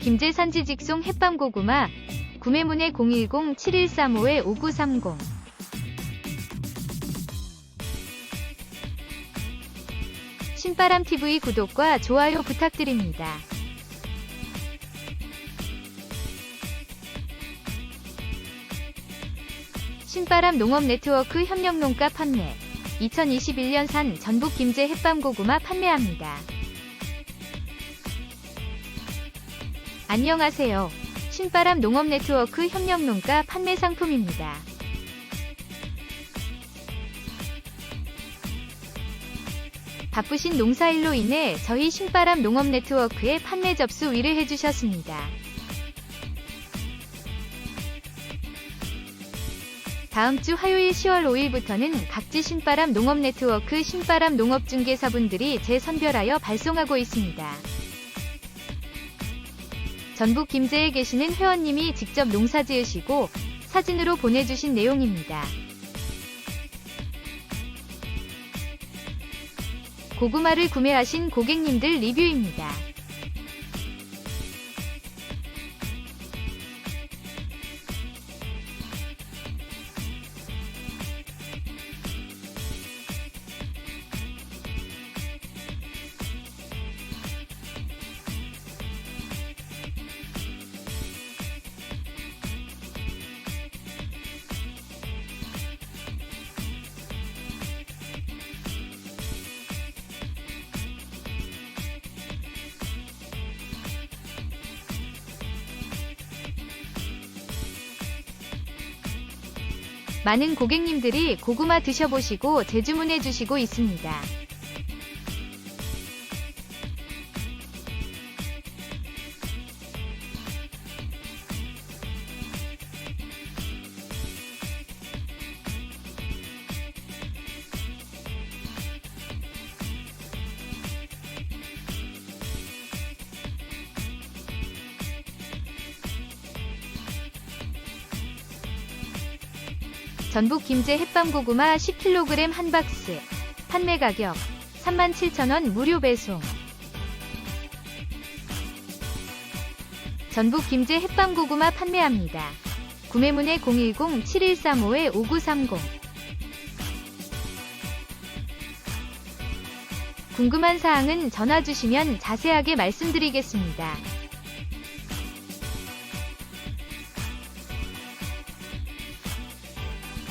김제 산지 직송 햇밤 고구마 구매문의 010-7135-5930 신바람TV 구독과 좋아요 부탁드립니다. 신바람 농업 네트워크 협력 농가 판매 2021년 산 전북 김제 햇밤 고구마 판매합니다. 안녕하세요. 신바람 농업 네트워크 협력 농가 판매 상품입니다. 바쁘신 농사일로 인해 저희 신바람 농업 네트워크에 판매 접수 의뢰해 주셨습니다. 다음 주 화요일 10월 5일부터는 각지 신바람 농업 네트워크 신바람 농업 중개사분들이 재선별하여 발송하고 있습니다. 전북 김제에 계시는 회원님이 직접 농사 지으시고 사진으로 보내주신 내용입니다. 고구마를 구매하신 고객님들 리뷰입니다. 많은 고객님들이 고구마 드셔보시고 재주문해 주시고 있습니다. 전북 김제 햇밤 고구마 10kg 한 박스. 판매 가격 37,000원 무료 배송. 전북 김제 햇밤 고구마 판매합니다. 구매문의 010-7135-5930 궁금한 사항은 전화 주시면 자세하게 말씀드리겠습니다.